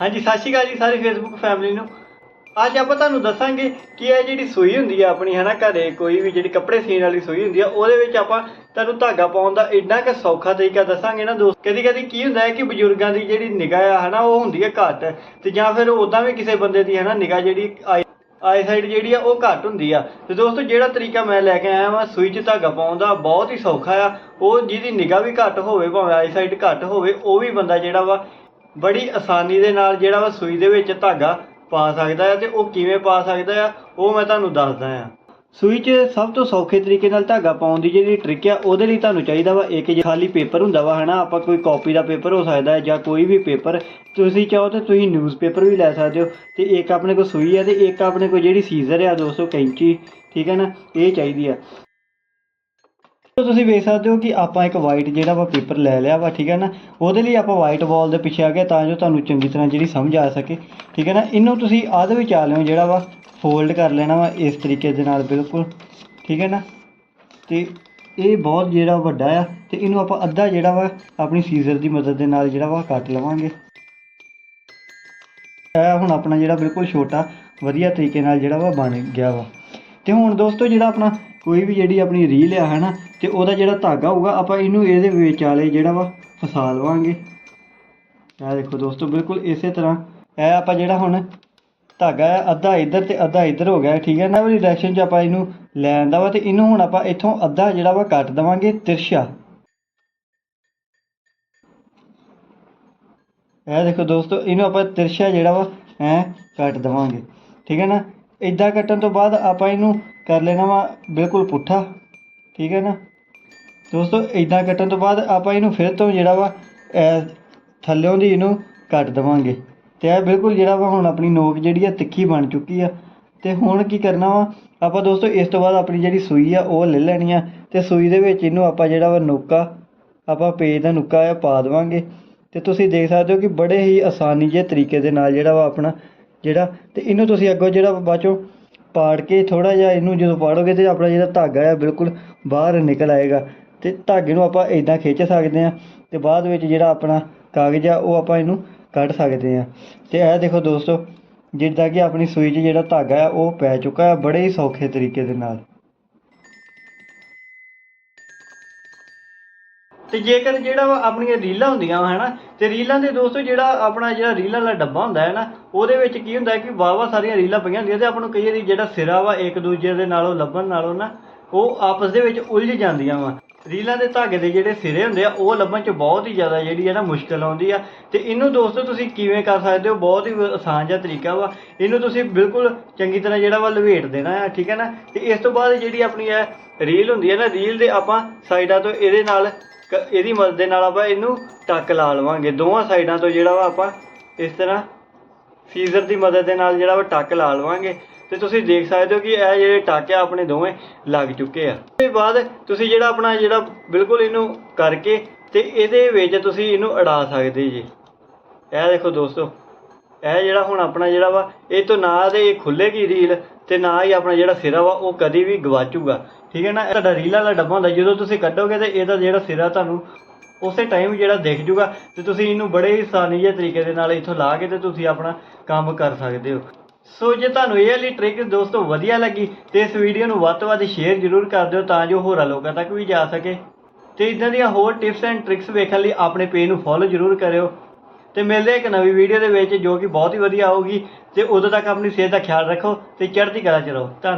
ਹਾਂਜੀ, ਸਤਿ ਸ਼੍ਰੀ ਅਕਾਲ ਜੀ ਸਾਰੀ ਫੇਸਬੁੱਕ ਫੈਮਿਲੀ ਨੂੰ। ਅੱਜ ਆਪਾਂ ਤੁਹਾਨੂੰ ਦੱਸਾਂਗੇ ਕਿ ਇਹ ਜਿਹੜੀ ਸੂਈ ਹੁੰਦੀ ਆ ਆਪਣੀ, ਹਨਾ, ਘਰੇ ਕੋਈ ਵੀ ਜਿਹੜੀ ਕੱਪੜੇ ਸੀਣ ਵਾਲੀ ਸੂਈ ਹੁੰਦੀ ਆ, ਉਹਦੇ ਵਿੱਚ ਆਪਾਂ ਤੁਹਾਨੂੰ ਧਾਗਾ ਪਾਉਣ ਦਾ ਇੰਨਾ ਕਿ ਸੌਖਾ ਤਰੀਕਾ ਦੱਸਾਂਗੇ ਨਾ ਦੋਸਤ। ਕਦੀ ਕਦੀ ਕੀ ਹੁੰਦਾ ਹੈ ਕਿ ਬਜ਼ੁਰਗਾਂ ਦੀ ਜਿਹੜੀ ਨਿਗਾਹ ਆ, ਹਨਾ, ਉਹ ਹੁੰਦੀ ਹੈ ਘੱਟ, ਤੇ ਜਾਂ ਫਿਰ ਉਦਾਂ ਵੀ ਕਿਸੇ ਬੰਦੇ ਦੀ, ਹਨਾ, ਨਿਗਾਹ ਜਿਹੜੀ ਆਈ ਆਈ ਸਾਈਡ ਜਿਹੜੀ ਆ, ਉਹ ਘੱਟ ਹੁੰਦੀ ਆ। ਤੇ ਦੋਸਤੋ, ਜਿਹੜਾ ਤਰੀਕਾ ਮੈਂ ਲੈ ਕੇ ਆਇਆ ਵਾਂ, ਸੂਈ 'ਚ ਧਾਗਾ ਪਾਉਣ ਦਾ ਬਹੁਤ ਹੀ ਸੌਖਾ ਆ। ਉਹ ਜਿਹਦੀ ਨਿਗਾਹ ਵੀ ਘੱਟ ਹੋਵੇ, ਭਾਵੇਂ ਆਈ ਸਾਈਡ ਘੱਟ ਹੋਵੇ, ਉਹ ਵੀ ਬੰਦਾ ਜਿਹੜਾ ਵਾ ਬੜੀ ਆਸਾਨੀ ਦੇ ਨਾਲ ਜਿਹੜਾ ਵਾ ਸੂਈ ਦੇ ਵਿੱਚ ਧਾਗਾ ਪਾ ਸਕਦਾ ਹੈ ਤੇ ਉਹ ਕਿਵੇਂ ਪਾ ਸਕਦਾ ਆ, ਉਹ ਮੈਂ ਤੁਹਾਨੂੰ ਦੱਸਦਾ ਆ। ਸੂਈ 'ਚ ਸਭ ਤੋਂ ਸੌਖੇ ਤਰੀਕੇ ਨਾਲ ਧਾਗਾ ਪਾਉਣ ਦੀ ਜਿਹੜੀ ਟ੍ਰਿਕ ਆ, ਉਹਦੇ ਲਈ ਤੁਹਾਨੂੰ ਚਾਹੀਦਾ ਵਾ ਇੱਕ ਜੇ ਖਾਲੀ ਪੇਪਰ ਹੁੰਦਾ ਵਾ, ਹਨਾ, ਆਪਾਂ ਕੋਈ ਕਾਪੀ ਦਾ ਪੇਪਰ ਹੋ ਸਕਦਾ ਹੈ ਜਾਂ ਕੋਈ ਵੀ ਪੇਪਰ, ਤੁਸੀਂ ਚਾਹੋ ਤਾਂ ਤੁਸੀਂ ਨਿਊਜ਼ਪੇਪਰ ਵੀ ਲੈ ਸਕਦੇ ਹੋ, ਤੇ ਇੱਕ ਆਪਣੇ ਕੋਲ ਸੂਈ ਆ ਤੇ ਇੱਕ ਆਪਣੇ ਕੋਲ ਜਿਹੜੀ ਸੀਜ਼ਰ ਆ ਦੋਸਤੋ ਕੈਂਚੀ, ਠੀਕ ਹੈ ਨਾ, ਇਹ ਚਾਹੀਦੀ ਆ। ਤੋ ਤੁਸੀਂ ਵੇਖ ਸਕਦੇ ਹੋ ਕਿ ਆਪਾਂ ਇੱਕ ਵਾਈਟ ਜਿਹੜਾ ਵਾ ਪੇਪਰ ਲੈ ਲਿਆ ਵਾ, ਠੀਕ ਹੈ ਨਾ? ਉਹਦੇ ਲਈ ਆਪਾਂ ਵਾਈਟ ਬਾਲ ਦੇ ਪਿੱਛੇ ਆ ਗਏ ਤਾਂ ਜੋ ਤੁਹਾਨੂੰ ਚੰਗੀ ਤਰ੍ਹਾਂ ਜਿਹੜੀ ਸਮਝ ਆ ਸਕੇ, ਠੀਕ ਹੈ ਨਾ? ਇਹਨੂੰ ਤੁਸੀਂ ਆਧ ਵਿੱਚ ਆ ਲਿਓ ਜਿਹੜਾ ਵਾ ਫੋਲਡ ਕਰ ਲੈਣਾ ਵਾ ਇਸ ਤਰੀਕੇ ਦੇ ਨਾਲ ਬਿਲਕੁਲ, ਠੀਕ ਹੈ ਨਾ? ਤੇ ਇਹ ਬਹੁਤ ਜਿਹੜਾ ਵੱਡਾ ਆ ਤੇ ਇਹਨੂੰ ਆਪਾਂ ਅੱਧਾ ਜਿਹੜਾ ਵਾ ਆਪਣੀ ਸੀਜ਼ਰ ਦੀ ਮਦਦ ਦੇ ਨਾਲ ਜਿਹੜਾ ਵਾ ਕੱਟ ਲਵਾਂਗੇ। ਇਹ ਹੁਣ ਆਪਣਾ ਜਿਹੜਾ ਬਿਲਕੁਲ ਛੋਟਾ, ਵਧੀਆ ਤਰੀਕੇ ਨਾਲ ਜਿਹੜਾ ਵਾ ਬਣ ਗਿਆ ਵਾ। ਤੇ ਹੁਣ ਦੋਸਤੋ ਜਿਹੜਾ ਆਪਣਾ ਕੋਈ ਵੀ ਜਿਹੜੀ ਆਪਣੀ ਰੀਲ ਆ ਹਨਾ ਤੇ ਉਹਦਾ ਜਿਹੜਾ ਧਾਗਾ ਹੋਊਗਾ, ਆਪਾਂ ਇਹਨੂੰ ਇਹਦੇ ਵਿਚਾਲੇ ਜਿਹੜਾ ਵਾ, ਫਸਾ ਲਵਾਂਗੇ। ਇਹ ਦੇਖੋ ਦੋਸਤੋ, ਬਿਲਕੁਲ ਇਸੇ ਤਰ੍ਹਾਂ। ਇਹ ਆਪਾਂ ਜਿਹੜਾ ਹੁਣ ਧਾਗਾ ਹੈ, ਅੱਧਾ ਇੱਧਰ ਤੇ ਅੱਧਾ ਇੱਧਰ ਹੋ ਗਿਆ ਠੀਕ ਹੈ ਨਾ? ਵਾਲੀ ਡਾਇਰੈਕਸ਼ਨ 'ਚ ਆਪਾਂ ਇਹਨੂੰ ਲੈ ਆਂਦਾ ਵਾ ਤੇ ਇਹਨੂੰ ਹੁਣ ਆਪਾਂ ਇੱਥੋਂ ਅੱਧਾ ਜਿਹੜਾ ਵਾ ਕੱਟ ਦੇਵਾਂਗੇ ਤਿਰਸ਼ਾ ਇਹ ਦੇਖੋ ਦੋਸਤੋ, ਇਹਨੂੰ ਆਪਾਂ ਤਿਰਛਾ ਜਿਹੜਾ ਵਾ ਐ ਕੱਟ ਦੇਵਾਂਗੇ। ਠੀਕ ਹੈ ਨਾ? ਇਦਾਂ ਕੱਟਣ ਤੋਂ ਬਾਅਦ ਆਪਾਂ ਇਹਨੂੰ ਕਰ ਲੈਣਾ ਵਾ ਬਿਲਕੁਲ ਪੁੱਠਾ। ਠੀਕ ਹੈ ਨਾ? ਦੋਸਤੋ ਇਦਾਂ ਕੱਟਣ ਤੋਂ ਬਾਅਦ ਆਪਾਂ ਇਹਨੂੰ ਫਿਰ ਤੋਂ ਜਿਹੜਾ ਵਾ, ਐ ਥੱਲਿਓਂ ਦੀ ਇਹਨੂੰ ਕੱਟ ਦੇਵਾਂਗੇ। ਤੇ ਇਹ ਬਿਲਕੁਲ ਜਿਹੜਾ ਵਾ ਹੁਣ ਆਪਣੀ ਨੋਕ ਜਿਹੜੀ ਆ, ਤਿੱਖੀ ਬਣ ਚੁੱਕੀ ਆ। ਤੇ ਹੁਣ ਕੀ ਕਰਨਾ ਵਾ, ਆਪਾਂ ਦੋਸਤੋ, ਇਸ ਤੋਂ ਬਾਅਦ ਆਪਣੀ ਜਿਹੜੀ ਸੂਈ ਆ, ਉਹ ਲੈ ਲੈਣੀ ਆ। ਤੇ ਸੂਈ ਦੇ ਵਿੱਚ ਇਹਨੂੰ ਆਪਾਂ ਜਿਹੜਾ ਵਾ ਨੋਕਾ, ਆਪਾਂ ਪੇਜ ਦਾ ਨੁੱਕਾ ਆ ਪਾ ਦੇਵਾਂਗੇ। ਤੇ ਤੁਸੀਂ ਦੇਖ ਸਕਦੇ ਹੋ ਕਿ ਬੜੇ ਹੀ ਆਸਾਨੀ ਜਿਹੇ ਤਰੀਕੇ ਦੇ ਨਾਲ ਜਿਹੜਾ ਵਾ ਆਪਣਾ ਜਿਹੜਾ, ਤੇ ਇਹਨੂੰ ਤੁਸੀਂ ਅੱਗੋਂ ਜਿਹੜਾ ਬਾਅਦ ਚੋਂ ਪਾੜ ਕੇ ਥੋੜਾ ਜਿਹਾ ਇਹਨੂੰ ਜਦੋਂ ਪਾੜੋਗੇ ਤੇ ਆਪਣਾ ਜਿਹੜਾ ਧਾਗਾ ਆ, ਬਿਲਕੁਲ ਬਾਹਰ ਨਿਕਲ ਆਏਗਾ। ਤੇ ਧਾਗੇ ਨੂੰ ਆਪਾਂ ਇਦਾਂ ਖਿੱਚ ਸਕਦੇ ਆ ਤੇ ਬਾਅਦ ਵਿੱਚ ਜਿਹੜਾ ਆਪਣਾ ਕਾਗਜ਼ ਆ, ਉਹ ਆਪਾਂ ਇਹਨੂੰ ਕੱਢ ਸਕਦੇ ਆ ਤੇ ਇਹ ਦੇਖੋ ਦੋਸਤੋ, ਜਿੱਦਾਂ ਕਿ ਆਪਣੀ ਸੂਈ 'ਚ ਜਿਹੜਾ ਧਾਗਾ ਆ, ਉਹ ਪੈ ਚੁੱਕਾ ਹੈ ਬੜੇ ਹੀ ਸੌਖੇ ਤਰੀਕੇ ਦੇ ਨਾਲ। ਤੇ ਜੇਕਰ ਜਿਹੜਾ ਵਾ ਆਪਣੀਆਂ ਰੀਲਾਂ ਹੁੰਦੀਆਂ ਵਾ ਨਾ ਤੇ ਰੀਲਾਂ ਦੇ ਦੋਸਤੋ ਜਿਹੜਾ ਆਪਣਾ ਜਿਹੜਾ ਰੀਲਾਂ ਵਾਲਾ ਡੱਬਾ ਹੁੰਦਾ ਹੈ ਨਾ, ਉਹਦੇ ਵਿੱਚ ਕੀ ਹੁੰਦਾ ਕਿ ਵਾਵਾ ਸਾਰੀਆਂ ਰੀਲਾਂ ਪਈਆਂ ਹੁੰਦੀਆਂ ਤੇ ਆਪਾਂ ਨੂੰ ਕਈ ਵਾਰੀ ਜਿਹੜਾ ਸਿਰਾ ਵਾ ਇੱਕ ਦੂਜੇ ਦੇ ਨਾਲੋਂ ਲੱਭਣ ਨਾਲੋਂ ਨਾ, ਉਹ ਆਪਸ ਦੇ ਵਿੱਚ ਉਲਝ ਜਾਂਦੀਆਂ ਵਾ। ਰੀਲਾਂ ਦੇ ਧਾਗੇ ਦੇ ਜਿਹੜੇ ਸਿਰੇ ਹੁੰਦੇ ਆ, ਉਹ ਲੱਭਣ ਚ ਬਹੁਤ ਹੀ ਜ਼ਿਆਦਾ ਜਿਹੜੀ ਹੈ ਨਾ ਮੁਸ਼ਕਲ ਆਉਂਦੀ ਆ। ਤੇ ਇਹਨੂੰ ਦੋਸਤੋ ਤੁਸੀਂ ਕਿਵੇਂ ਕਰ ਸਕਦੇ ਹੋ? ਬਹੁਤ ਹੀ ਆਸਾਨ ਜਿਹਾ ਤਰੀਕਾ ਵਾ। ਇਹਨੂੰ ਤੁਸੀਂ ਬਿਲਕੁਲ ਚੰਗੀ ਤਰ੍ਹਾਂ ਜਿਹੜਾ ਵਾ ਲਵੇਟ ਦੇਣਾ ਆ, ਠੀਕ ਹੈ ਨਾ? ਤੇ ਇਸ ਤੋਂ ਬਾਅਦ ਜਿਹੜੀ ਆਪਣੀ ਹੈ ਰੀਲ ਹੁੰਦੀ ਹੈ ਨਾ ਰੀਲ ਦੇ ਆਪਾਂ ਸਾਈਡਾਂ ਤੋਂ ਇਹਦੇ ਨਾਲ ਕ- ਇਹਦੀ ਮਦਦ ਦੇ ਨਾਲ ਆਪਾਂ ਇਹਨੂੰ ਟੱਕ ਲਾ ਲਵਾਂਗੇ। ਦੋਵਾਂ ਸਾਈਡਾਂ ਤੋਂ ਜਿਹੜਾ ਵਾ ਆਪਾਂ ਇਸ ਤਰ੍ਹਾਂ ਸੀਜ਼ਰ ਦੀ ਮਦਦ ਦੇ ਨਾਲ ਜਿਹੜਾ ਵਾ ਟੱਕ ਲਾ ਲਵਾਂਗੇ। ਤੇ ਤੁਸੀਂ ਦੇਖ ਸਕਦੇ ਹੋ ਕਿ ਇਹ ਜਿਹੜੇ ਟੱਕ ਆ ਆਪਣੇ ਦੋਵੇਂ ਲੱਗ ਚੁੱਕੇ ਆ। ਉਸ ਤੋਂ ਬਾਅਦ ਤੁਸੀਂ ਜਿਹੜਾ ਆਪਣਾ ਜਿਹੜਾ ਬਿਲਕੁਲ ਇਹਨੂੰ ਕਰਕੇ ਤੇ ਇਹਦੇ ਵਿੱਚ ਤੁਸੀਂ ਇਹਨੂੰ ਅੜਾ ਸਕਦੇ ਜੀ। ਇਹ ਦੇਖੋ ਦੋਸਤੋ, ਇਹ ਜਿਹੜਾ ਹੁਣ ਆਪਣਾ ਜਿਹੜਾ ਵਾ, ਇਹ ਤੋਂ ਨਾ ਤੇ ਇਹ ਖੁੱਲੇਗੀ ਰੀਲ ਤੇ ਨਾ ਹੀ ਆਪਣਾ ਜਿਹੜਾ ਸਿਰਾ ਵਾ ਉਹ ਕਦੀ ਵੀ ਗਵਾਚੂਗਾ। ਠੀਕ ਹੈ ਨਾ? ਇਹ ਤੁਹਾਡਾ ਰੀਲ ਵਾਲਾ ਡੱਬਾ ਹੁੰਦਾ, ਜਦੋਂ ਤੁਸੀਂ ਕੱਢੋਗੇ ਤੇ ਇਹਦਾ ਜਿਹੜਾ ਸਿਰਾ ਤੁਹਾਨੂੰ ਉਸੇ ਟਾਈਮ ਜਿਹੜਾ ਦਿਖ ਜੂਗਾ ਤੇ ਤੁਸੀਂ ਇਹਨੂੰ ਬੜੇ ਹੀ ਆਸਾਨੀ ਜਿਹੇ ਤਰੀਕੇ ਦੇ ਨਾਲ ਇੱਥੋਂ ਲਾ ਕੇ ਤੇ ਤੁਸੀਂ ਆਪਣਾ ਕੰਮ ਕਰ ਸਕਦੇ ਹੋ। ਸੋ ਜੇ ਤੁਹਾਨੂੰ ਇਹ ਵਾਲੀ ਟ੍ਰਿਕ ਦੋਸਤੋ ਵਧੀਆ ਲੱਗੀ ਤੇ ਇਸ ਵੀਡੀਓ ਨੂੰ ਵੱਧ ਤੋਂ ਵੱਧ ਸ਼ੇਅਰ ਜ਼ਰੂਰ ਕਰ ਦਿਓ ਤਾਂ ਜੋ ਹੋਰਾਂ ਲੋਕਾਂ ਤੱਕ ਵੀ ਜਾ ਸਕੇ। ਤੇ ਇਦਾਂ ਦੀਆਂ ਹੋਰ ਟਿਪਸ ਐਂਡ ਟ੍ਰਿਕਸ ਵੇਖਣ ਲਈ ਆਪਣੇ ਪੇਜ ਨੂੰ ਫੋਲੋ ਜ਼ਰੂਰ ਕਰਿਓ। ਤੇ ਮਿਲਦੇ ਇੱਕ ਨਵੀਂ ਵੀਡੀਓ ਦੇ ਵਿੱਚ ਜੋ ਕਿ ਬਹੁਤ ਹੀ ਵਧੀਆ ਹੋਊਗੀ ਤੇ ਉਦੋਂ ਤੱਕ ਆਪਣੀ ਸਿਹਤ ਦਾ ਖਿਆਲ ਰੱਖੋ ਤੇ ਚੜ੍ਹਦੀ ਕਲਾ ਚ ਰਹੋ। ਧੰਨਵਾਦ।